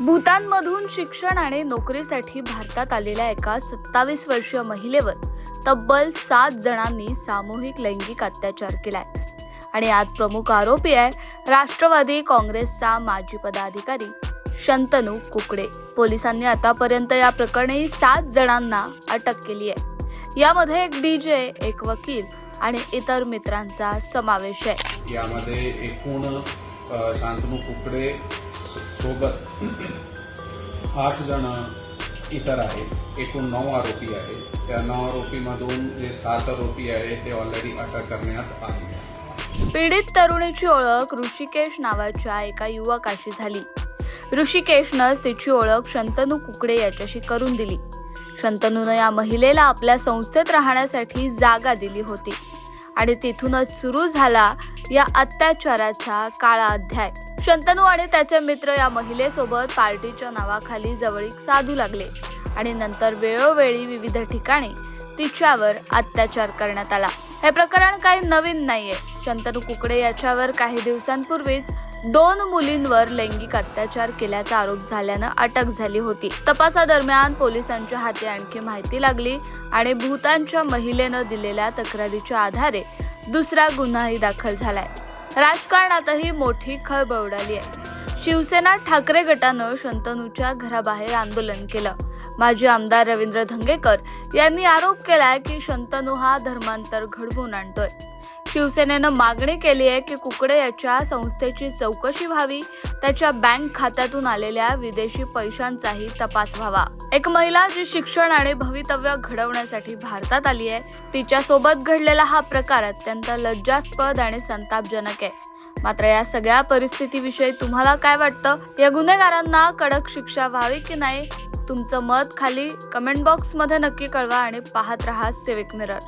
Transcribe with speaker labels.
Speaker 1: भूतानमधून शिक्षण आणि नोकरीसाठी भारतात आलेल्या एका सत्तावीस वर्षीय महिलेवर तब्बल सात जणांनी सामूहिक लैंगिक अत्याचार केलाय. आणि यात प्रमुख आरोपी आहे राष्ट्रवादी काँग्रेसचा माजी पदाधिकारी शंतनू कुकडे. पोलिसांनी आतापर्यंत या प्रकरणी सात जणांना अटक केली आहे. यामध्ये एक डीजे एक वकील आणि इतर मित्रांचा समावेश आहे.
Speaker 2: यामध्ये एकूण शांतनू कुकडे सोबत आठ जण इतर आहेत. एकूण नऊ आरोपी आहेत. त्या नऊ आरोपीमधून जे सात आरोपी आहेत ते ऑलरेडी अटक करण्यात आले
Speaker 1: पीडित तरुणीची ओळख ऋषिकेश नावाच्या एका युवकाशी झाली. ऋषिकेशनंच तिची ओळख शंतनू कुकडे याच्याशी करून दिली. शंतनूनं या महिलेला आपल्या संस्थेत राहण्यासाठी जागा दिली होती. आणि तिथूनच सुरू झाला या अत्याचाराचा काळा अध्याय. शंतनू आणि त्याचे मित्र या महिलेसोबत पार्टीच्या नावाखाली जवळीक साधू लागले आणि नंतर वेळोवेळी विविध ठिकाणी तिच्यावर अत्याचार करण्यात आला. हे प्रकरण काही नवीन नाहीये. शंतनू कुकडे याच्यावर काही दिवसांपूर्वीच दोन मुलींवर लैंगिक अत्याचार केल्याचा आरोप झाल्यानं अटक झाली होती. तपासादरम्यान पोलिसांच्या हाती आणखी माहिती लागली आणि भूतानच्या महिलेनं दिलेल्या तक्रारीच्या आधारे दुसरा गुन्हाही दाखल झालाय. राजकारणातही मोठी खळबळ उडाली आहे. शिवसेना ठाकरे गटानं शंतनूच्या घराबाहेर आंदोलन केलं. माजी आमदार रवींद्र धंगेकर यांनी आरोप केलाय की शंतनू हा धर्मांतर घडवून आणतोय. शिवसेनेनं मागणी केली आहे की कुकडे याच्या संस्थेची चौकशी व्हावी त्याच्या बँक खात्यातून आलेल्या विदेशी पैशांचाही तपास व्हावा. एक महिला जी शिक्षण आणि भवितव्य घडवण्यासाठी भारतात आली आहे तिच्यासोबत घडलेला हा प्रकार अत्यंत लज्जास्पद आणि संतापजनक आहे. मात्र या सगळ्या परिस्थितीविषयी तुम्हाला काय वाटतं? या गुन्हेगारांना कडक शिक्षा व्हावी की नाही? तुमचं मत खाली कमेंट बॉक्समध्ये नक्की कळवा आणि पाहत रहा सिविक मिरर.